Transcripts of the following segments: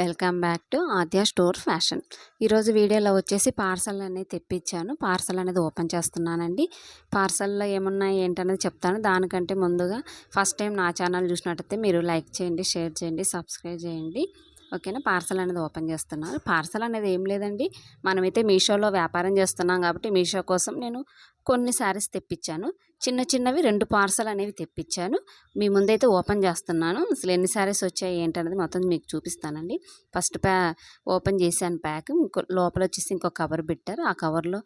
Welcome back to Adya store fashion. ఈరోజు వీడియోలో వచ్చేసి పార్సల్ అనేది తెప్పించాను. పార్సల్ అనేది ఓపెన్ చేస్తున్నానండి. పార్సల్లో ఏమున్నాయి ఏంటనేది చెప్తాను. దానికంటే ముందుగా ఫస్ట్ టైం నా ఛానల్ చూసినట్టయితే మీరు లైక్ చేయండి షేర్ చేయండి సబ్స్క్రైబ్ చేయండి. ఓకేనా? పార్సల్ అనేది ఓపెన్ చేస్తున్నాను. పార్సల్ అనేది ఏం లేదండి. మనమైతే మీషోలో వ్యాపారం చేస్తున్నాం కాబట్టి మీషో కోసం నేను కొన్ని శారీస్ తెప్పించాను. చిన్న చిన్నవి రెండు పార్సల్ అనేవి తెప్పించాను. మీ ముందైతే ఓపెన్ చేస్తున్నాను. అసలు ఎన్ని శారీస్ వచ్చాయి ఏంటనేది మొత్తం మీకు చూపిస్తానండి. ఫస్ట్ ప్యా ఓపెన్ చేశాను ప్యాక్. ఇంకో లోపల వచ్చేసి ఇంకో కవర్ పెట్టారు. ఆ కవర్లో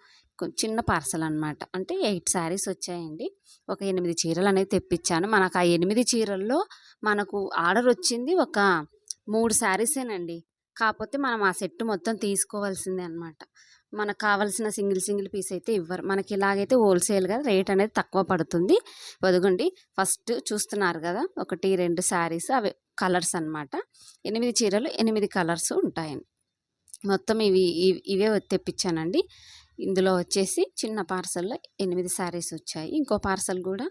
చిన్న పార్సల్ అనమాట అంటే ఎయిట్ శారీస్ వచ్చాయండి. ఒక ఎనిమిది చీరలు అనేది తెప్పించాను. మనకు ఆ ఎనిమిది చీరల్లో మనకు ఆర్డర్ వచ్చింది ఒక మూడు శారీసేనండి కాకపోతే మనం ఆ సెట్ మొత్తం తీసుకోవాల్సిందే అనమాట మనకు కావాల్సిన సింగిల్ సింగిల్ పీస్ అయితే ఇవ్వరు. మనకి ఇలాగైతే హోల్సేల్గా రేట్ అనేది తక్కువ పడుతుంది. వదుగండి ఫస్ట్ చూస్తున్నారు కదా ఒకటి రెండు శారీస్ అవి కలర్స్ అన్నమాట. ఎనిమిది చీరలు ఎనిమిది కలర్స్ ఉంటాయండి. మొత్తం ఇవి ఇవి- ఇవే తెప్పించానండి. ఇందులో వచ్చేసి చిన్న పార్సల్లో ఎనిమిది శారీస్ వచ్చాయి. ఇంకో పార్సల్ కూడా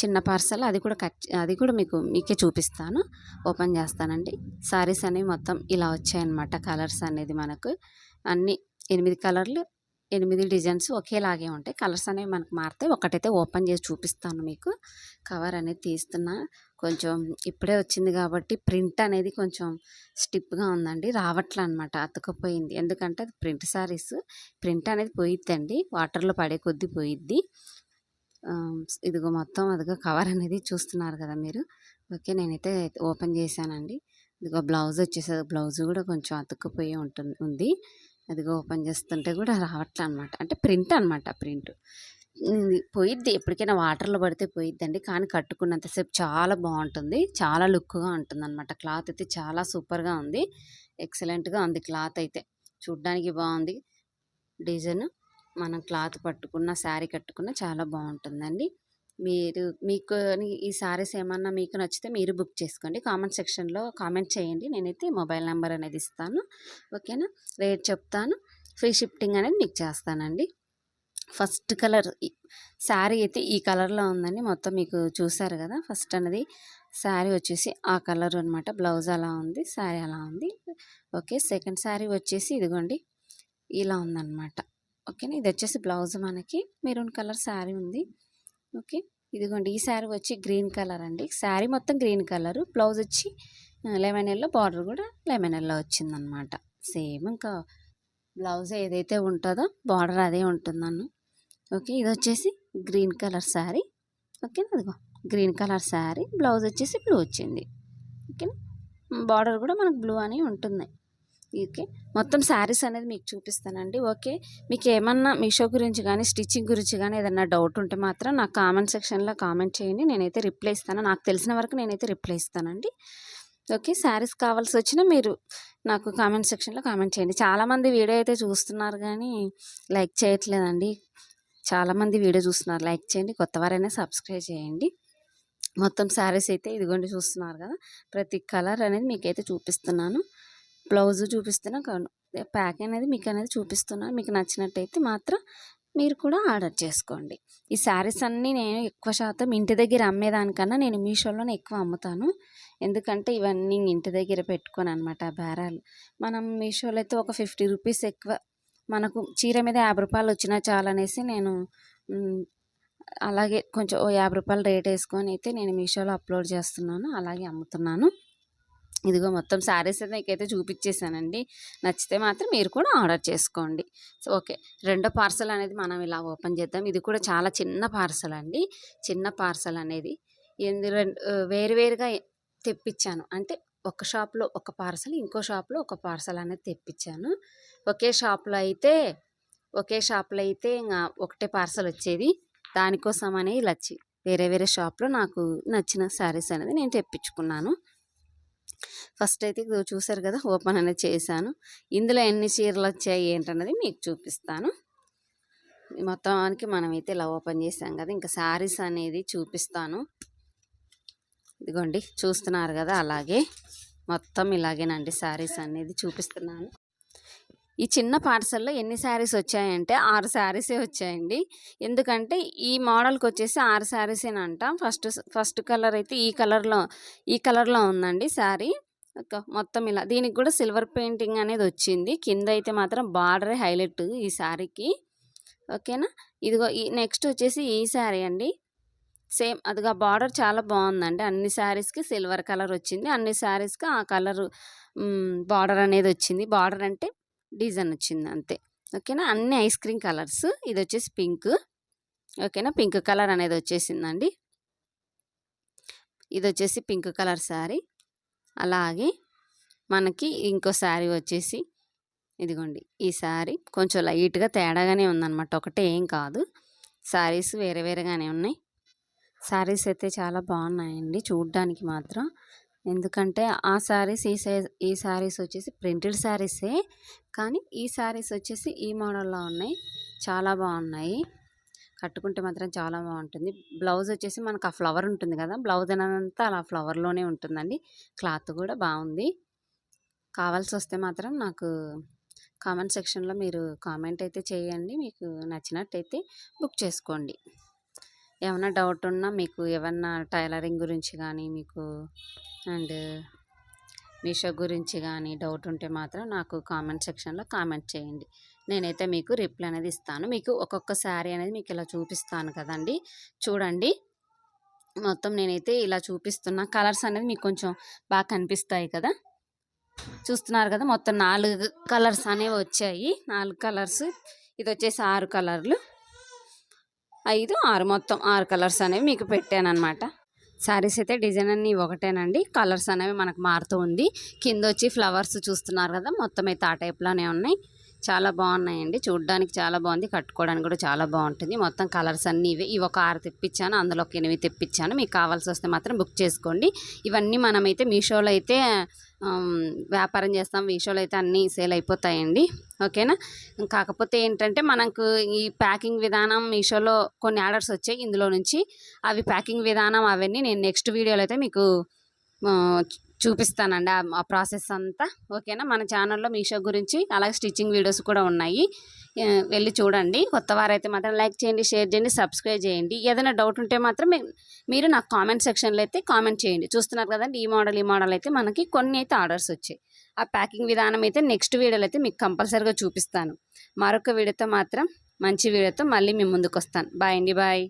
చిన్న పార్సల్. అది కూడా కట్ అది కూడా మీకు మీకే చూపిస్తాను. ఓపెన్ చేస్తానండి. శారీస్ అనేవి మొత్తం ఇలా వచ్చాయన్నమాట. కలర్స్ అనేది మనకు అన్ని ఎనిమిది కలర్లు ఎనిమిది డిజైన్స్ ఒకేలాగే ఉంటాయి. కలర్స్ అనేవి మనకు మారితే ఒకటైతే ఓపెన్ చేసి చూపిస్తాను మీకు. కవర్ అనేది తీస్తున్నా. కొంచెం ఇప్పుడే వచ్చింది కాబట్టి ప్రింట్ అనేది కొంచెం స్టిప్గా ఉందండి. రావట్లే అనమాట అతుకుపోయింది ఎందుకంటే అది ప్రింట్ శారీస్ ప్రింట్ అనేది పోయిద్దండి. వాటర్లో పడే కొద్దీ పోయిద్ది. ఇదిగో మొత్తం అదిగో కవర్ అనేది చూస్తున్నారు కదా మీరు. ఓకే నేనైతే ఓపెన్ చేశానండి. ఇదిగో బ్లౌజ్ వచ్చేసి బ్లౌజ్ కూడా కొంచెం అతుక్కుపోయి ఉంటుంది ఉంది. అదిగో ఓపెన్ చేస్తుంటే కూడా రావట్లే అనమాట అంటే ప్రింట్ అనమాట ప్రింట్. పోయిద్ది ఎప్పటికైనా వాటర్లో పడితే పోయిద్దండి. కానీ కట్టుకున్నంతసేపు చాలా బాగుంటుంది. చాలా లుక్గా ఉంటుంది అనమాట క్లాత్ అయితే చాలా సూపర్గా ఉంది. ఎక్సలెంట్గా ఉంది క్లాత్ అయితే. చూడ్డానికి బాగుంది. డిజైన్ మనం క్లాత్ పట్టుకున్న శారీ కట్టుకున్న చాలా బాగుంటుందండి. మీరు మీకు ఈ శారీస్ ఏమన్నా మీకు నచ్చితే మీరు బుక్ చేసుకోండి. కామెంట్ సెక్షన్లో కామెంట్ చేయండి. నేనైతే మొబైల్ నెంబర్ అనేది ఇస్తాను. ఓకేనా? రేట్ చెప్తాను. ఫ్రీ షిఫ్టింగ్ అనేది మీకు చేస్తానండి. ఫస్ట్ కలర్ శారీ అయితే ఈ కలర్లో ఉందండి. మొత్తం మీకు చూసారు కదా? ఫస్ట్ అనేది శారీ వచ్చేసి ఆ కలర్ అనమాట బ్లౌజ్ అలా ఉంది శారీ అలా ఉంది. ఓకే సెకండ్ శారీ వచ్చేసి ఇదిగోండి. ఇలా ఉందన్నమాట. ఓకేనా? ఇది వచ్చేసి బ్లౌజ్ మనకి. మెరూన్ కలర్ శారీ ఉంది. ఓకే. ఇదిగోండి ఈ శారీ వచ్చి గ్రీన్ కలర్ అండి. శారీ మొత్తం గ్రీన్ కలరు. బ్లౌజ్ వచ్చి లెమన్ ఎల్లో బార్డర్ కూడా లెమన్ ఎల్లో వచ్చిందనమాట సేమ్ ఇంకా బ్లౌజ్ ఏదైతే ఉంటుందో బార్డర్ అదే ఉంటుందన్ను. ఓకే ఇది వచ్చేసి గ్రీన్ కలర్ శారీ. ఓకేనా? అదిగో గ్రీన్ కలర్ శారీ. బ్లౌజ్ వచ్చేసి బ్లూ వచ్చింది. ఓకేనా? బార్డర్ కూడా మనకు బ్లూ అని ఉంటుంది. ఓకే. మొత్తం శారీస్ అనేది మీకు చూపిస్తానండి. ఓకే. మీకు ఏమన్నా మీషో గురించి కానీ స్టిచ్చింగ్ గురించి కానీ ఏదన్నా డౌట్ ఉంటే మాత్రం నాకు కామెంట్ సెక్షన్లో కామెంట్ చేయండి. నేనైతే రిప్లై ఇస్తాను. నాకు తెలిసిన వరకు నేనైతే రిప్లై ఇస్తానండి. ఓకే. శారీస్ కావాల్సి వచ్చినా మీరు నాకు కామెంట్ సెక్షన్లో కామెంట్ చేయండి. చాలామంది వీడియో అయితే చూస్తున్నారు కానీ లైక్ చేయట్లేదండి. చాలామంది వీడియో చూస్తున్నారు. లైక్ చేయండి. కొత్త వారైనా సబ్స్క్రైబ్ చేయండి. మొత్తం శారీస్ అయితే ఇదిగోండి చూస్తున్నారు కదా. ప్రతి కలర్ అనేది మీకైతే చూపిస్తున్నాను. బ్లౌజ్ చూపిస్తున్నా కాను ప్యాక్ అనేది మీకు అనేది చూపిస్తున్నాను మీకు నచ్చినట్టయితే మాత్రం మీరు కూడా ఆర్డర్ చేసుకోండి. ఈ శారీస్ అన్నీ నేను ఎక్కువ శాతం ఇంటి దగ్గర అమ్మేదానికన్నా నేను మీషోలోనే ఎక్కువ అమ్ముతాను. ఎందుకంటే ఇవన్నీ ఇంటి దగ్గర పెట్టుకొని అనమాట బేరాలు. మనం మీషోలో అయితే ఒక ఫిఫ్టీ రూపీస్ ఎక్కువ మనకు చీర మీద యాభై రూపాయలు వచ్చినా చాలనేసి నేను అలాగే కొంచెం ఓ యాభై రూపాయలు రేట్ వేసుకొని అయితే నేను మీషోలో అప్లోడ్ చేస్తున్నాను అలాగే అమ్ముతున్నాను. ఇదిగో మొత్తం శారీస్ అయితే మీకైతే చూపించేసానండి నచ్చితే మాత్రం మీరు కూడా ఆర్డర్ చేసుకోండి. So okay. రెండో పార్సల్ అనేది మనం ఇలా ఓపెన్ చేద్దాం. ఇది కూడా చాలా చిన్న పార్సల్ అండి. చిన్న పార్సల్ అనేది. ఎందు వేరువేరుగా తెప్పించాను అంటే ఒక షాప్లో ఒక పార్సల్ ఇంకో షాప్లో ఒక పార్సల్ అనేది తెప్పించాను ఒకే షాప్లో అయితే ఒకే షాప్లో అయితే ఇంకా ఒకటే పార్సల్ వచ్చేది. దానికోసం అని ఇలా వేరే వేరే షాప్లో నాకు నచ్చిన శారీస్ అనేది నేను తెప్పించుకున్నాను ఫస్ట్ అయితే ఇదిగో చూసారు కదా ఓపెన్ అనేది చేశాను. ఇందులో ఎన్ని చీరలు వచ్చాయి ఏంటన్నది మీకు చూపిస్తాను. మొత్తానికి మనమైతే ఇలా ఓపెన్ చేసాం కదా ఇంకా శారీస్ అనేది చూపిస్తాను. ఇదిగోండి చూస్తున్నారు కదా అలాగే. మొత్తం ఇలాగేనండి శారీస్ అనేది చూపిస్తున్నాను. ఈ చిన్న పార్సల్లో ఎన్ని శారీస్ వచ్చాయంటే ఆరు శారీసే వచ్చాయండి. ఎందుకంటే ఈ మోడల్కి వచ్చేసి ఆరు శారీసేనంట. ఫస్ట్ ఫస్ట్ కలర్ అయితే ఈ కలర్లో ఈ కలర్లో ఉందండి శారీ. ఒక మొత్తం ఇలా దీనికి కూడా సిల్వర్ పెయింటింగ్ అనేది వచ్చింది. కింద అయితే మాత్రం బార్డరే హైలైట్ ఈ శారీకి. ఓకేనా? ఇదిగో ఈ నెక్స్ట్ వచ్చేసి ఈ శారీ అండి. సేమ్ అదిగా బార్డర్ చాలా బాగుందండి. అన్ని శారీస్కి సిల్వర్ కలర్ వచ్చింది. అన్ని శారీస్కి ఆ కలర్ బార్డర్ అనేది వచ్చింది. బార్డర్ అంటే డిజైన్ వచ్చింది అంతే. ఓకేనా? అన్ని ఐస్ క్రీమ్ కలర్స్. ఇది వచ్చేసి పింక్. ఓకేనా? పింక్ కలర్ అనేది వచ్చేసిందండి. ఇది వచ్చేసి పింక్ కలర్ శారీ. అలాగే మనకి ఇంకో శారీ వచ్చేసి ఇదిగోండి. ఈ శారీ కొంచెం లైట్గా తేడాగానే ఉందన్నమాట. ఒకటే ఏం కాదు. శారీస్ వేరే వేరేగానే ఉన్నాయి. శారీస్ అయితే చాలా బాగున్నాయండి. చూడ్డానికి మాత్రం ఎందుకంటే ఆ శారీస్ ఈ సైజ్ ఈ శారీస్ వచ్చేసి ప్రింటెడ్ శారీసే కానీ ఈ శారీస్ వచ్చేసి ఈ మోడల్లో ఉన్నాయి. చాలా బాగున్నాయి. కట్టుకుంటే మాత్రం చాలా బాగుంటుంది. బ్లౌజ్ వచ్చేసి మనకు ఆ ఫ్లవర్ ఉంటుంది కదా బ్లౌజ్ అనంతా అలా ఫ్లవర్లోనే ఉంటుందండి. క్లాత్ కూడా బాగుంది. కావాల్సి వస్తే మాత్రం నాకు కామెంట్ సెక్షన్లో మీరు కామెంట్ అయితే చేయండి. మీకు నచ్చినట్టయితే బుక్ చేసుకోండి. ఏమైనా డౌట్ ఉన్నా మీకు ఏమన్నా టైలరింగ్ గురించి కానీ మీకు అండ్ మీషో గురించి కానీ డౌట్ ఉంటే మాత్రం నాకు కామెంట్ సెక్షన్లో కామెంట్ చేయండి. నేనైతే మీకు రిప్లై అనేది ఇస్తాను. మీకు ఒక్కొక్క శారీ అనేది మీకు ఇలా చూపిస్తాను కదండి. చూడండి. మొత్తం నేనైతే ఇలా చూపిస్తున్నా. కలర్స్ అనేది మీకు కొంచెం బాగా కనిపిస్తాయి కదా. చూస్తున్నారు కదా మొత్తం నాలుగు కలర్స్ అనేవి వచ్చాయి. నాలుగు కలర్స్. ఇది వచ్చేసి ఆరు కలర్లు. ఐదు ఆరు మొత్తం. ఆరు కలర్స్ అనేవి మీకు పెట్టాను అనమాట శారీస్ అయితే డిజైన్ అన్ని ఒకటేనండి. కలర్స్ అనేవి మనకు మారుతూ ఉంది. కింద వచ్చి ఫ్లవర్స్ చూస్తున్నారు కదా మొత్తం అయితే ఆ టైప్లోనే ఉన్నాయి. చాలా బాగున్నాయండి. చూడడానికి చాలా బాగుంది. కట్టుకోవడానికి కూడా చాలా బాగుంటుంది. మొత్తం కలర్స్ అన్నీ ఇవే. ఇవి ఒక ఆరు తెప్పించాను అందులో ఒక ఎనిమిది తెప్పించాను. మీకు కావాల్సి వస్తే మాత్రం బుక్ చేసుకోండి. ఇవన్నీ మనమైతే మీషోలో అయితే వ్యాపారం చేస్తాం మీషోలో అయితే అన్నీ సేల్ అయిపోతాయండి. ఓకేనా? కాకపోతే ఏంటంటే మనకు ఈ ప్యాకింగ్ విధానం మీషోలో కొన్ని ఆర్డర్స్ వచ్చాయి. ఇందులో నుంచి అవి ప్యాకింగ్ విధానం అవన్నీ నేను నెక్స్ట్ వీడియోలో అయితే మీకు చూపిస్తానండి ఆ ప్రాసెస్ అంతా. ఓకేనా? మన ఛానల్లో మీషో గురించి అలాగే స్టిచ్చింగ్ వీడియోస్ కూడా ఉన్నాయి. వెళ్ళి చూడండి. కొత్త వారైతే మాత్రం లైక్ చేయండి షేర్ చేయండి సబ్స్క్రైబ్ చేయండి. ఏదైనా డౌట్ ఉంటే మాత్రం మీరు నాకు కామెంట్ సెక్షన్లో అయితే కామెంట్ చేయండి. చూస్తున్నారు కదండి ఈ మోడల్ ఈ మోడల్ అయితే మనకి కొన్ని అయితే ఆర్డర్స్ వచ్చాయి. ఆ ప్యాకింగ్ విధానం అయితే నెక్స్ట్ వీడియోలో అయితే మీకు కంపల్సరీగా చూపిస్తాను. మరొక వీడియోతో మాత్రం మంచి వీడియోతో మళ్ళీ మీ ముందుకు వస్తాను. బాయ్ అండి బాయ్.